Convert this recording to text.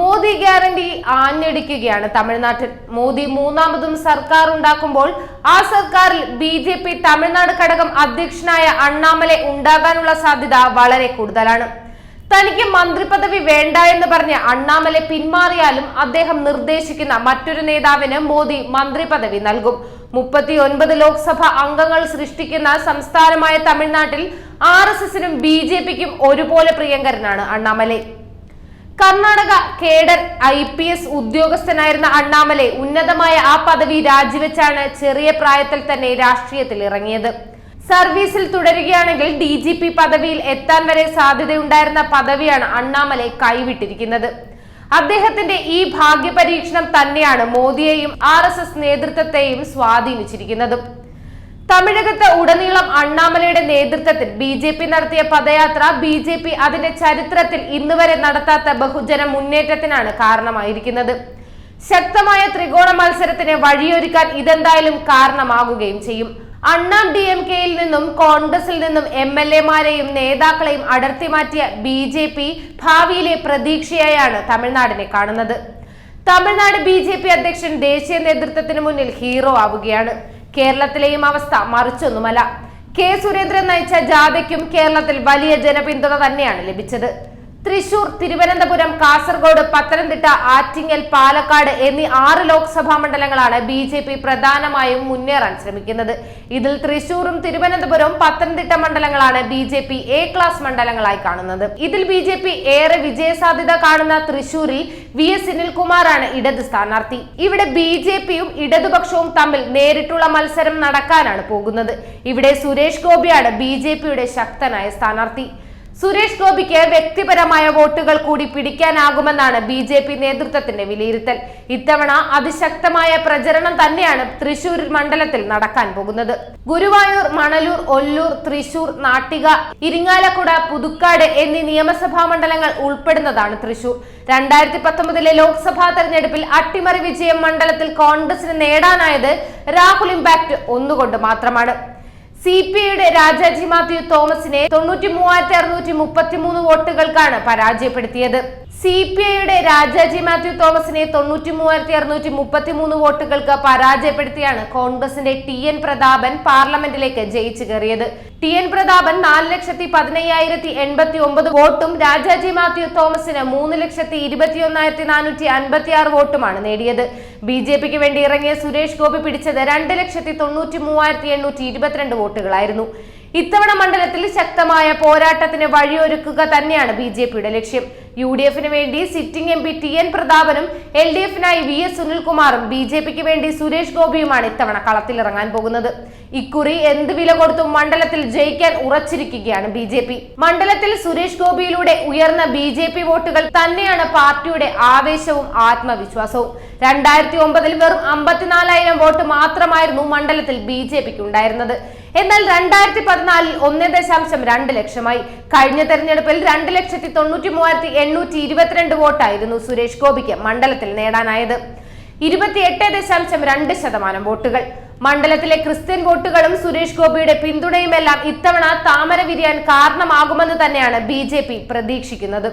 Modi guarantee ആഞ്ഞടിക്കുകയാണ് തമിഴ്നാട്ടിൽ. മോദി മൂന്നാമതും സർക്കാർ ഉണ്ടാക്കുമ്പോൾ ആ സർക്കാരിൽ ബി ജെ പി തമിഴ്നാട് ഘടകം അധ്യക്ഷനായ അണ്ണാമലെ ഉണ്ടാകാനുള്ള സാധ്യത വളരെ കൂടുതലാണ്. തനിക്ക് മന്ത്രിപദവി വേണ്ട എന്ന് പറഞ്ഞ് അണ്ണാമലെ പിന്മാറിയാലും അദ്ദേഹം നിർദ്ദേശിക്കുന്ന മറ്റൊരു നേതാവിന് മോദി മന്ത്രിപദവി നൽകും. മുപ്പത്തി ഒൻപത് ലോക്സഭ അംഗങ്ങൾ സൃഷ്ടിക്കുന്ന സംസ്ഥാനമായ തമിഴ്നാട്ടിൽ ആർ എസ് എസിനും ബി ജെ പിക്കും ഒരുപോലെ പ്രിയങ്കരനാണ് Annamalai. Karnataka cadre I P S ഉദ്യോഗസ്ഥനായിരുന്ന Annamalai ഉന്നതമായ ആ പദവി രാജിവെച്ചാണ് ചെറിയ പ്രായത്തിൽ തന്നെ രാഷ്ട്രീയത്തിൽ ഇറങ്ങിയത്. സർവീസിൽ തുടരുകയാണെങ്കിൽ ഡി ജി പി പദവിയിൽ എത്താൻ വരെ സാധ്യതയുണ്ടായിരുന്ന പദവിയാണ് അണ്ണാമലെ കൈവിട്ടിരിക്കുന്നത്. അദ്ദേഹത്തിന്റെ ഈ ഭാഗ്യപരീക്ഷണം തന്നെയാണ് മോദിയെയും ആർ നേതൃത്വത്തെയും സ്വാധീനിച്ചിരിക്കുന്നതും. തമിഴകത്ത് ഉടനീളം അണ്ണാമലയുടെ നേതൃത്വത്തിൽ ബി ജെ പി നടത്തിയ പദയാത്ര ബി ജെ പി അതിന്റെ ചരിത്രത്തിൽ ഇന്നുവരെ നടത്താത്ത ബഹുജന മുന്നേറ്റത്തിനാണ് കാരണമായിരിക്കുന്നത്. ശക്തമായ ത്രികോണ മത്സരത്തിന് വഴിയൊരുക്കാൻ ഇതെന്തായാലും കാരണമാകുകയും ചെയ്യും. അണ്ണാ ഡി എം കെയിൽ നിന്നും കോൺഗ്രസിൽ നിന്നും എം എൽ എമാരെയും നേതാക്കളെയും അടർത്തി മാറ്റിയ ബി ജെ പി ഭാവിയിലെ പ്രതീക്ഷയായാണ് തമിഴ്നാടിനെ കാണുന്നത്. തമിഴ്നാട് ബി ജെ പി അധ്യക്ഷൻ ദേശീയ നേതൃത്വത്തിന് മുന്നിൽ ഹീറോ ആവുകയാണ്. കേരളത്തിലെയും അവസ്ഥ മറിച്ചൊന്നുമല്ല. കെ സുരേന്ദ്രൻ നയിച്ച ജാഥയ്ക്കും കേരളത്തിൽ വലിയ ജനപിന്തുണ തന്നെയാണ് ലഭിച്ചത്. തൃശൂർ തിരുവനന്തപുരം കാസർഗോഡ് പത്തനംതിട്ട ആറ്റിങ്ങൽ പാലക്കാട് എന്നീ ആറ് ലോക്സഭാ മണ്ഡലങ്ങളാണ് ബി ജെ പി പ്രധാനമായും മുന്നേറാൻ ശ്രമിക്കുന്നത്. ഇതിൽ തൃശൂരും തിരുവനന്തപുരവും Pathanamthitta മണ്ഡലങ്ങളാണ് B J P A class മണ്ഡലങ്ങളായി കാണുന്നത്. ഇതിൽ ബി ജെ പി ഏറെ വിജയസാധ്യത കാണുന്ന തൃശൂരിൽ വി എസ് സുനിൽകുമാറാണ് ഇടത് സ്ഥാനാർത്ഥി. ഇവിടെ ബി ജെ പിയും ഇടതുപക്ഷവും തമ്മിൽ നേരിട്ടുള്ള മത്സരം നടക്കാനാണ് പോകുന്നത്. ഇവിടെ സുരേഷ് ഗോപിയാണ് ബി ജെ പിയുടെ ശക്തനായ സ്ഥാനാർത്ഥി. സുരേഷ് ഗോപിക്ക് വ്യക്തിപരമായ വോട്ടുകൾ കൂടി പിടിക്കാനാകുമെന്നാണ് ബി ജെ പി നേതൃത്വത്തിന്റെ വിലയിരുത്തൽ. ഇത്തവണ അതിശക്തമായ പ്രചരണം തന്നെയാണ് തൃശൂർ മണ്ഡലത്തിൽ നടക്കാൻ പോകുന്നത്. ഗുരുവായൂർ മണലൂർ ഒല്ലൂർ തൃശൂർ നാട്ടിക ഇരിങ്ങാലക്കുട പുതുക്കാട് എന്നീ നിയമസഭാ മണ്ഡലങ്ങൾ ഉൾപ്പെടുന്നതാണ് തൃശൂർ. രണ്ടായിരത്തി പത്തൊമ്പതിലെ ലോക്സഭാ തെരഞ്ഞെടുപ്പിൽ അട്ടിമറി വിജയം മണ്ഡലത്തിൽ കോൺഗ്രസിന് നേടാനായത് രാഹുൽ ഇമ്പാക്ട് ഒന്നുകൊണ്ട് മാത്രമാണ്. സി പി ഐയുടെ രാജാജി മാത്യു തോമസിനെ തൊണ്ണൂറ്റി മൂവായിരത്തി അറുന്നൂറ്റി മുപ്പത്തി മൂന്ന് വോട്ടുകൾക്കാണ് പരാജയപ്പെടുത്തിയത്. സി പി ഐയുടെ രാജാജി മാത്യു തോമസിനെ തൊണ്ണൂറ്റി മൂവായിരത്തി അറുന്നൂറ്റി മുപ്പത്തി മൂന്ന് വോട്ടുകൾക്ക് പരാജയപ്പെടുത്തിയാണ് കോൺഗ്രസിന്റെ ടി എൻ പ്രതാപൻ പാർലമെന്റിലേക്ക് ജയിച്ചു കയറിയത്. ടി എൻ പ്രതാപൻ നാല് ലക്ഷത്തി പതിനയ്യായിരത്തി എൺപത്തി ഒമ്പത് വോട്ടും രാജാജി മാത്യു തോമസിന് മൂന്ന് ലക്ഷത്തി ഇരുപത്തി ഒന്നായിരത്തി നാനൂറ്റി അൻപത്തി ആറ് വോട്ടുമാണ് നേടിയത്. ബി ജെ പിക്ക് വേണ്ടി ഇറങ്ങിയ സുരേഷ് ഗോപി പിടിച്ചത് രണ്ട് ലക്ഷത്തി തൊണ്ണൂറ്റി മൂവായിരത്തി എണ്ണൂറ്റി ഇരുപത്തിരണ്ട് വോട്ടുകളായിരുന്നു. ഇത്തവണ മണ്ഡലത്തിൽ ശക്തമായ പോരാട്ടത്തിന് വഴിയൊരുക്കുക തന്നെയാണ് ബി ജെ പിയുടെ ലക്ഷ്യം. യു ഡി എഫിന് വേണ്ടി sitting M P T N പ്രതാപനും L D എഫിനായി വി എസ് സുനിൽകുമാറും ബി ജെ പിക്ക് വേണ്ടി സുരേഷ് ഗോപിയുമാണ് ഇത്തവണ കളത്തിലിറങ്ങാൻ പോകുന്നത്. ഇക്കുറി എന്ത് വില കൊടുത്തും മണ്ഡലത്തിൽ ജയിക്കാൻ ഉറച്ചിരിക്കുകയാണ് ബി ജെ പി. മണ്ഡലത്തിൽ സുരേഷ് ഗോപിയിലൂടെ ഉയർന്ന ബി ജെ പി വോട്ടുകൾ തന്നെയാണ് പാർട്ടിയുടെ ആവേശവും ആത്മവിശ്വാസവും. രണ്ടായിരത്തി ഒമ്പതിൽ വെറും അമ്പത്തിനാലായിരം വോട്ട് മാത്രമായിരുന്നു മണ്ഡലത്തിൽ ബി ജെ പിക്ക് ഉണ്ടായിരുന്നത്. എന്നാൽ രണ്ടായിരത്തി പതിനാലിൽ ഒന്ന് ദശാംശം രണ്ട് ലക്ഷമായി. കഴിഞ്ഞ തെരഞ്ഞെടുപ്പിൽ രണ്ട് ലക്ഷത്തി തൊണ്ണൂറ്റി മൂവായിരത്തി എണ്ണൂറ്റി ഇരുപത്തിരണ്ട് വോട്ടായിരുന്നു സുരേഷ് ഗോപിക്ക് മണ്ഡലത്തിൽ നേടാനായത്. ഇരുപത്തിയെട്ട് ദശാംശം രണ്ട് ശതമാനം വോട്ടുകൾ. മണ്ഡലത്തിലെ ക്രിസ്ത്യൻ വോട്ടുകളും സുരേഷ് ഗോപിയുടെ പിന്തുണയുമെല്ലാം ഇത്തവണ താമര വിരിയാൻ കാരണമാകുമെന്ന് തന്നെയാണ് ബി പ്രതീക്ഷിക്കുന്നത്.